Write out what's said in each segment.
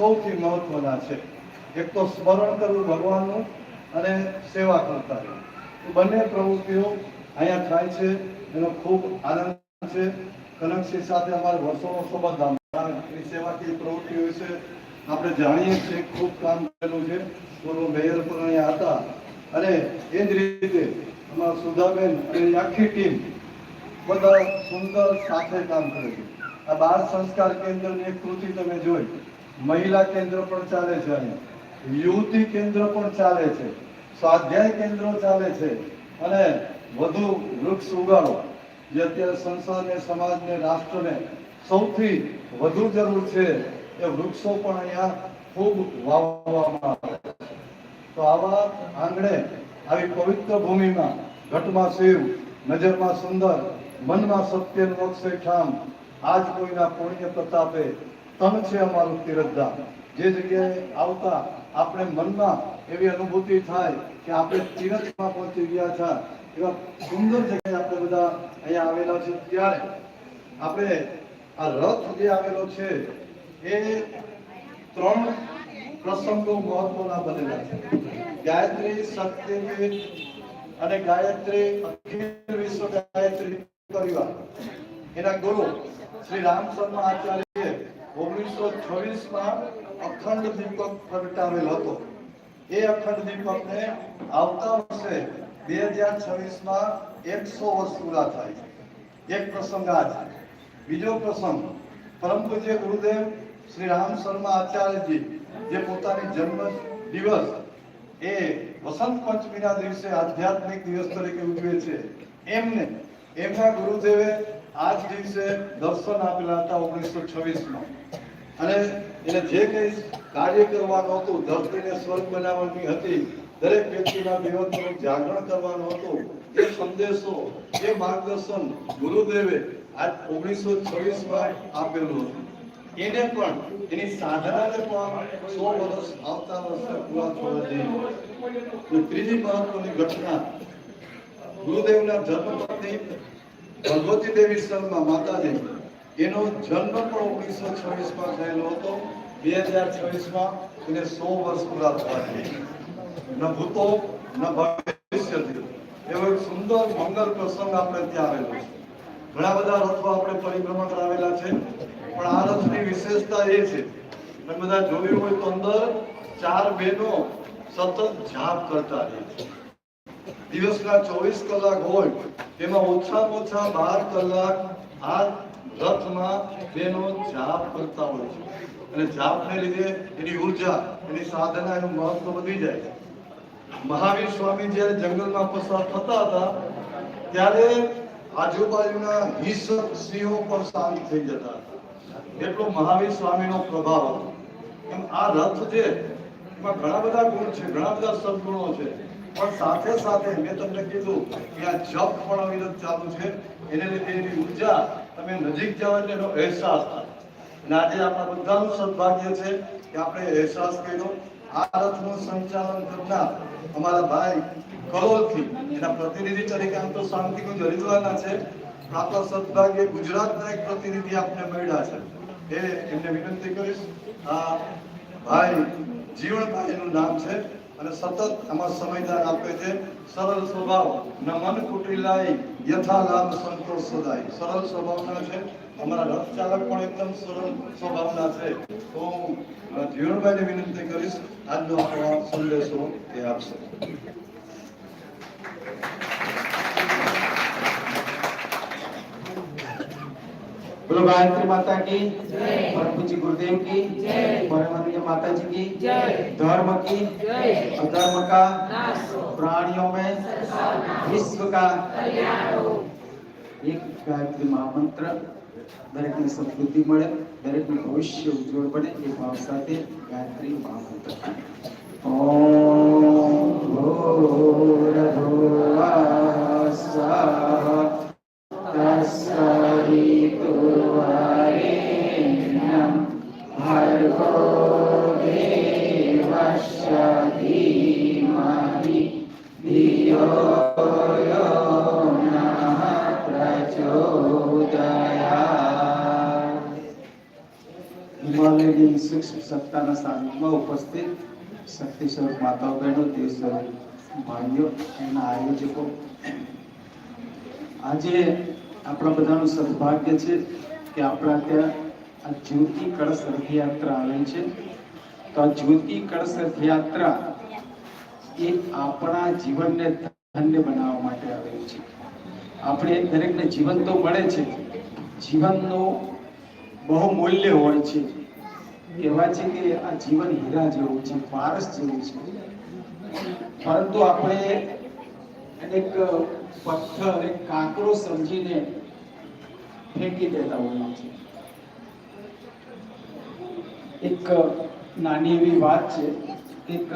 સૌથી મહત્વના છે. એક તો સ્મરણ કરવું ભગવાનનું અને સેવા કરતા બંને પ્રવૃત્તિઓ અહીંયા થાય છે, એનો ખૂબ આનંદ છે. કનકસિંહ સાથે અમારે વર્ષોનો સંબંધ સેવાકીય પ્રવૃત્તિઓ વિશે આપણે જાણીએ છીએ, ખૂબ કામ કરેલું છે. પૂર્વ મેયર પણ અહીંયા હતા. અને એ જ રીતે અમારા સુધાબેન અને આખી ટીમ બધા સુંદર સાથે કામ કરે છે. આ બાળ સંસ્કાર કેન્દ્રની એક કૃતિ તમે જોઈ. મહિલા કેન્દ્ર પણ ચાલે છે યુવતી કેન્દ્ર પણ ચાલે છે. સ્વાધ્યાય કેન્દ્રો ચાલે છે. અને વધુ વૃક્ષ ઉગાડો, જે અત્યારે સંસારને સમાજને રાષ્ટ્રને સૌથી વધુ જરૂર છે, એ વૃક્ષો પણ અહીંયા ખૂબ વાવવામાં આવે છે. તો આવા આંગણે આવી પવિત્ર ભૂમિમાં ઘટમાં શિવ, નજરમાં સુંદર, મનમાં સત્ય મોક્ષે ઠામ આજ કોઈના પુણ્ય પ્રતાપે તમ છે અમારું તીરથધામ જે જગ્યાએ આવતા આપણે મનમાં એવી અનુભૂતિ થાય કે આપણે તીરથમાં પહોંચી ગયા છે, એવા સુંદર જગ્યાએ આપણે બધા અહીંયા આવેલા છે. ત્યારે આપણે આ રથ જે આવેલો છે, એ ત્રણ પ્રસંગો મહત્વના બનેલા છે. ગાયત્રી સત્યવી અને ગાયત્રી અખિલ વિશ્વ ગાયત્રી પરિવાર. એના ગુરુ શ્રી રામ શર્મા આચાર્ય ઓગણીસો છવ્વીસમાં અખંડ દીપક પ્રગટાવેલ હતો. એ અખંડ દીપકને આવતા વર્ષે બે હજાર છવ્વીસમાં એકસો વર્ષ પૂરા થાય. એક પ્રસંગ આ છે બીજો પ્રસંગ, પરમ પૂજ્ય ગુરુદેવ શ્રી રામ શર્મા આચાર્યજી જે પોતાની જન્મ દિવસ એ વસંત પંચમીના દિવસે આધ્યાત્મિક દિવસ તરીકે ઉજવે છે, એમને, એમના ગુરુદેવે આ જ દિવસે દર્શન આપેલા હતા ઓગણીસો છવ્વીસમાં. અને એને જે કંઈ કાર્ય કરવાનું હતું, ધરતીને સ્વર્ગ બનાવવાની હતી, દરેક વ્યક્તિના જીવનનું જાગરણ કરવાનું હતું, એ સંદેશો, એ માર્ગદર્શન ગુરુદેવે આજ ઓગણીસો છવ્વીસમાં આપેલું હતું. એને પણ, એની સાધનાને પણ સો વર્ષ આવતા વર્ષે પૂરા થવા જઈ અને ત્રીજી મહત્વની ઘટના, ગુરુદેવના જન્મપત્ની ભગવતી દેવી શર્મા માતાજી એનો જન્મ પણ ઓગણીસો છવ્વીસમાં થયેલો હતો. બે હજાર છવ્વીસમાં એને સો વર્ષ પૂરા થવા છે ન ભૂતો, ન ભવિષ્ય એવો એક સુંદર મંગલ પ્રસંગ આપણે ત્યાં આવેલો છે. ઘણા બધા રથો આપણે પરિભ્રમણ કરાવેલા છે. પણ આ રથની વિશેષતા એ છે તમે બધા જોયું હોય તો અંદર ચાર બહેનો સતત જાપ કરતા રહે છે. દિવસના ચોવીસ કલાક હોય, તેમાં ઓછામાં ઓછા બાર કલાક આ રથમાં તેનો જાપ કરતા હોય છે. અને જાપને લીધે એની ઊર્જા, એની સાધના, એનું મહત્વ વધી જાય છે. મહાવીર સ્વામી જ્યારે જંગલમાં પસાર થતા હતા, ત્યારે આજુબાજુના હિંસક સિંહો પણ શાંત થઈ જતા એટલો મહાવીર સ્વામીનો પ્રભાવ હતો. એમ આ રથ છે, એમાં ઘણા બધા ગુણ છે, ઘણા બધા સદગુણો છે. પણ સાથે સાથે મેં તમને કીધું કે આ જપ પણ અવિરત ચાલુ છે. એને લીધે એની ઊર્જા તમે નજીક જાઓ એટલે એનો અહેસાસ થાય. અને આજે આપણા બધાનું સદભાગ્ય છે કે આપણે અહેસાસ કર્યો. આ રથનું સંચાલન કરનાર અમારા ભાઈ કરોલથી, એના પ્રતિનિધિ તરીકે આમ તો શાંતિકુંજ હરિદ્વારના છે, પણ આપણા સદભાગ્ય ગુજરાતના એક પ્રતિનિધિ આપને મળ્યા છે. એ એમને વિનંતી કરીશ. આ ભાઈ જીવણભાઈ એનું નામ છે. અને સતત આમાં સમયદાન આપે છે. સરળ સ્વભાવ ન મન કુટિલાય યથા લાભ સંતોષ સદાય. સરળ સ્વભાવના છે. અમારા રથ ચાલક પણ એકદમ સરળ સ્વભાવના છે. તો હું જીવણભાઈને વિનંતી કરીશ, આજનો આપણો સંદેશો એ આપશે. बोलो गायत्री माता की परम पूज्य गुरुदेव की परमानंद माता जी की धर्म की अधर्म का प्राणियों में विश्व का એક ગાયત્રી મહામંત્ર દરેકને સમૃદ્ધિ મળે દરેકનું ભવિષ્ય ઉજ્જવળ બને એ ભાવ સાથે ગાયત્રી મહામંત્ર ઓમ ભૂર્ભુવઃ સ્વાહા तत्सवितुर्वरेण्यं સૂક્ષ્મ સત્તાના સાનિધ્યમાં ઉપસ્થિત શક્તિ સ્વરૂપ માતાઓ બહેનો દેવ સ્વરૂપ ભાઈઓ એના આયોજકો આજે આપણા બધાનું સદભાગ્ય છે કે આપણા ત્યાં આ જ્યોતિ કળશ રથયાત્રા આવે છે. તો આ જ્યોતિ કળશ રથયાત્રા એ આપણા જીવનને ધન્ય બનાવવા માટે આવેલું છે. આપણે દરેકને જીવન તો મળે છે. જીવનનો બહુ મૂલ્ય હોય છે. કહેવાય છે કે આ જીવન હીરા જેવું છે પારસ જેવું છે. પરંતુ આપણે એને એક પથ્થર કાંકરો સમજીને ફેંકી દેતા હોઈએ છીએ. એક નાની એવી વાત છે. એક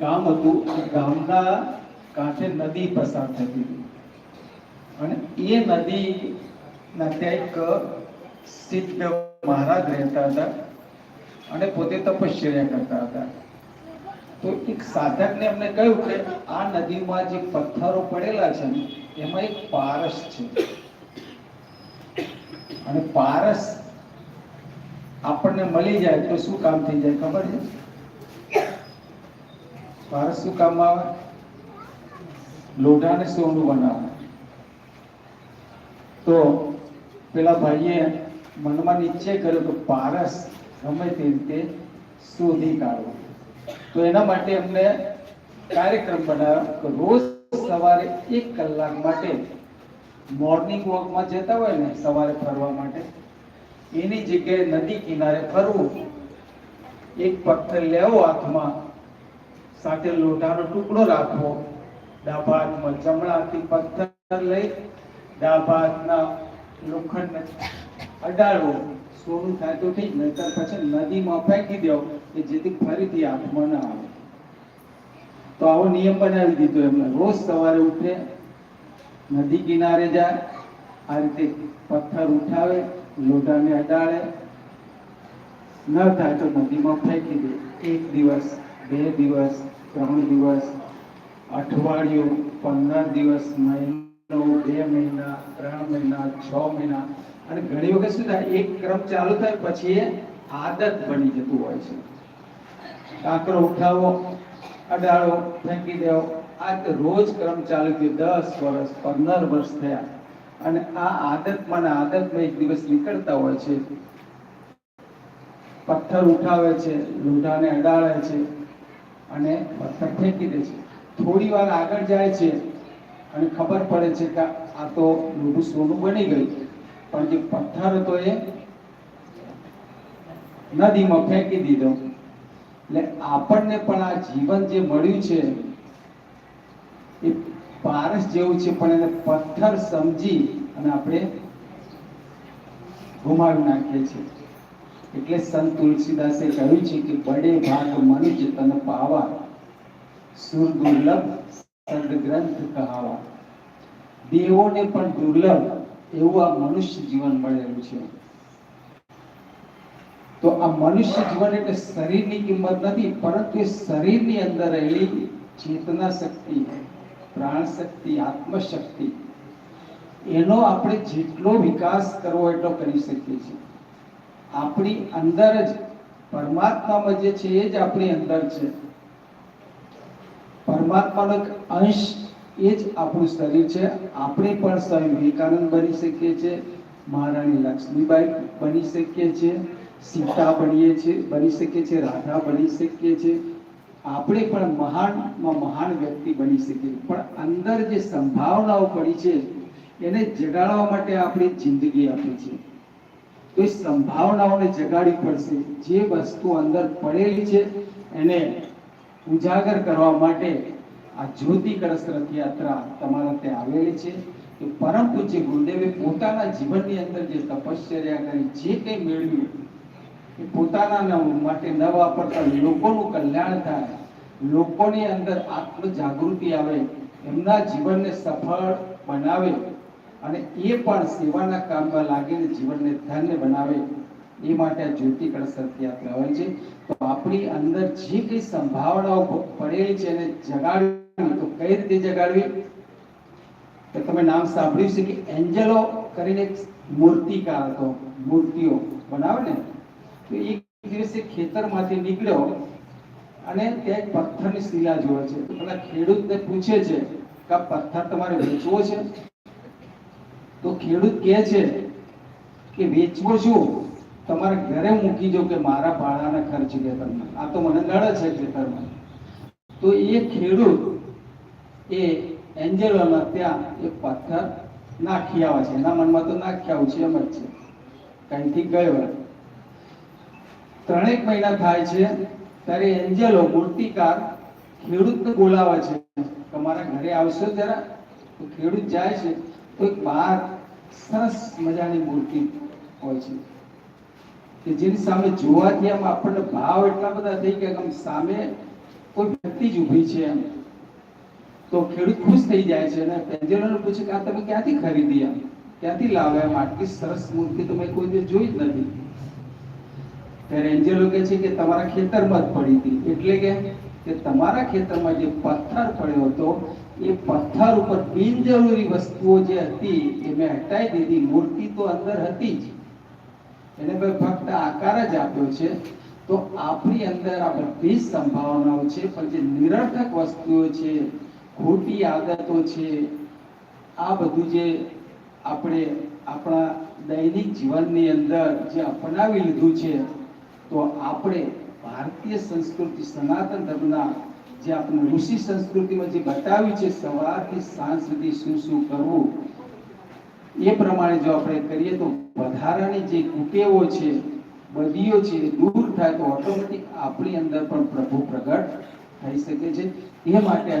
ગામ હતું. એ ગામના કાંઠે નદી પસાર થતી હતી અને એ નદી ના ત્યાં એક સિદ્ધ મહારાજ રહેતા હતા અને પોતે તપશ્ચર્યા કરતા હતા. તો એક સાધકને એમને કહ્યું કે આ નદીમાં જે પથ્થરો પડેલા છે ને, એમાં એક પારસ છે. અને પારસ આપણને મળી જાય તો શું કામ થઈ જાય ખબર છે? પારસ શું કામ આવે? લોઢાને સોનું બનાવે. તો પેલા ભાઈએ મનમાં નિશ્ચય કર્યો કે પારસ ગમે તે રીતે શોધી કાઢવો તો એના માટે એમને કાર્યક્રમ બનાવ્યો કે રોજ સવારે એક કલાક માટે મોર્નિંગ વોકમાં જતા હોય ને સવારે ફરવા માટે એની જગ્યાએ નદી કિનારે ફરવું. એક પથ્થર લેવો હાથમાં, સાથે લોઢાનો ટુકડો રાખવો. ડાબા હાથમાં જમણા હાથથી પથ્થર લઈ ડાબા હાથના લોખંડને અડાડવો. સોનું થાય તો ઠીક, નહીતર પછી નદીમાં ફેંકી દેવો, કે જેથી ફરીથી હાથમાં ના આવે. તો આવો નિયમ બનાવી દીધો એમને રોજ સવારે ઉઠે, નદી કિનારે જાય, આ રીતે પથ્થર ઉઠાવે લોઢાને અડાડે. ન થાય તો નદીમાં ફેંકી દે. એક દિવસ, બે દિવસ, ત્રણ દિવસ, અઠવાડિયું, પંદર દિવસ, મહિનો, બે મહિના, ત્રણ મહિના, છ મહિના. અને ઘણી વખત શું થાય, એક ક્રમ ચાલુ થાય પછી એ આદત બની જતું હોય છે. કાંકરો ઉઠાવો અડાળો ફેંકી દેવો. આ રોજ ક્રમ ચાલુ થયો. દસ વર્ષ, પંદર વર્ષ થયા. અને આ આદતમાં આદતમાં એક દિવસ નીકળતા હોય છે. પથ્થર ઉઠાવે છે લોઢાને અડાડે છે અને પથ્થર ફેંકી દે છે. થોડી વાર આગળ જાય છે અને ખબર પડે છે કે આ તો લોઢું સોનું બની ગયું. પણ જે પથ્થર હતો એ નદીમાં ફેંકી દીધો. એટલે આપણને પણ આ જીવન જે મળ્યું છે એ પારસ જેવું છે, પણ એને પથ્થર સમજી અને આપણે ગુમાવી નાખીએ છીએ. એટલે સંત તુલસીદાસે કહ્યું છે કે, બડે ભાગ મનુજ તન પાવા, સુર દુર્લભ સદગ્રંથ કહાવા. દેવોને પણ દુર્લભ એવું આ મનુષ્ય જીવન મળેલું છે. તો આ મનુષ્ય જીવન એટલે શરીરની કિંમત નથી, પરંતુ એ શરીરની અંદર રહેલી ચેતના શક્તિ. પ્રાણ શક્તિ આત્મશક્તિ. એનો આપણે જેટલો વિકાસ કરવો એટલો કરી શકીએ છીએ. આપણી અંદર જ, પરમાત્મામાં જે છે એ જ આપણી અંદર છે. પરમાત્માનો એક અંશ એ જ આપણું શરીર છે. આપણે પણ સ્વામી વિવેકાનંદ બની શકીએ છીએ. મહારાણી લક્ષ્મીબાઈ બની શકીએ છીએ. સીતા બનીએ છીએ, બની શકીએ છીએ, રાધા બની શકીએ છીએ. આપણે પણ મહાનમાં મહાન વ્યક્તિ બની શકીએ. પણ અંદર જે સંભાવનાઓ પડી છે, એને જગાડવા માટે આપણી જિંદગી આપી છે. તો એ સંભાવનાઓને જગાડવી પડશે. જે વસ્તુ અંદર પડેલી છે, એને ઉજાગર કરવા માટે આ જ્યોતિ કળશ રથયાત્રા તમારા ત્યાં આવેલી છે. કે પરમ પૂજ્ય ગુરુદેવે પોતાના જીવનની અંદર જે તપશ્ચર્યા કરી, જે કંઈ મેળવ્યું એ પોતાના માટે ન વાપરતા લોકોનું કલ્યાણ થાય. લોકોની અંદર આત્મ જાગૃતિ આવે, એમના જીવનને સફળ બનાવે અને એ પણ સેવાના કામમાં લાગીને જીવનને ધન્ય બનાવે. એ માટે આ જ્યોતિ કળશ રથયાત્રા હોય છે. તો આપણી અંદર જે કઈ સંભાવનાઓ પડેલી છે એને જગાડવી, તો કઈ રીતે જગાડવી? તો તમે નામ સાંભળ્યું છે કે એન્જલો કરીને મૂર્તિકાર હતો, મૂર્તિઓ. બનાવે ને? તો એ દિવસે ખેતરમાંથી નીકળ્યો અને ત્યાં એક પથ્થરની શિલા જોવે છે. પેલા ખેડૂતને પૂછે છે કે આ પથ્થર તમારે વેચવો છે? તો ખેડૂત કહે છે કે વેચવો છું. તમારે ઘરે મૂકી જો કે મારા ભાડાના ખર્ચ ખેતરમાં. આ તો મને નડે છે ખેતરમાં. તો એ ખેડૂત એ એન્જલોના ત્યાં એ પથ્થર નાખી આવે છે. એના મનમાં તો નાખી આવું છે એમ જ છે. કંઈથી ગયો ત્રણેક મહિના થાય છે, ત્યારે એન્જલો મૂર્તિકાર ખેડૂતને બોલાવે છે તમારા ઘરે આવશો જરા, તો ખેડૂત જાય છે, તો એક બહાર સરસ મજાની મૂર્તિ હોય છે. કે જેની સામે જોવાથી આમ આપણને ભાવ એટલા બધા થઈ ગયા કે આમ સામે કોઈ વ્યક્તિ જ ઊભી છે એમ. તો ખેડૂત ખુશ થઈ જાય છે અને પેન્જલોને પૂછે કે આ તમે ક્યાંથી ખરીદી આમ ક્યાંથી લાવ્યા? એમ આટલી સરસ મૂર્તિ તો મેં કોઈ દિવસ જોઈ જ નથી. ત્યારે એન્જલો કે છે કે તમારા ખેતરમાં જ પડી હતી. એટલે કે કે તમારા ખેતરમાં જે પથ્થર પડ્યો હતો, એ પથ્થર ઉપર બિનજરૂરી વસ્તુઓ જે હતી, એ મેં હટાવી દીધી. મૂર્તિ તો અંદર હતી જ. એને મેં ફક્ત આકાર જ આપ્યો છે. તો આપણી અંદર આ બધી સંભાવનાઓ છે, પણ જે નિરર્થક વસ્તુઓ છે, ખોટી આદતો છે, આ બધું જે આપણે આપણા દૈનિક જીવનની અંદર જે અપનાવી લીધું છે તો આપણે ભારતીય સંસ્કૃતિ, સનાતન ધર્મના જે આપણે ઋષિ સંસ્કૃતિમાં જે બતાવ્યું છે, સવારથી સાંજ સુધી શું શું કરવું, એ પ્રમાણે જો આપણે કરીએ તો વધારાની જે કુટેવો છે, બદીઓ છે દૂર થાય તો ઓટોમેટિક આપણી અંદર પણ પ્રભુ પ્રગટ થઈ શકે છે. એ માટે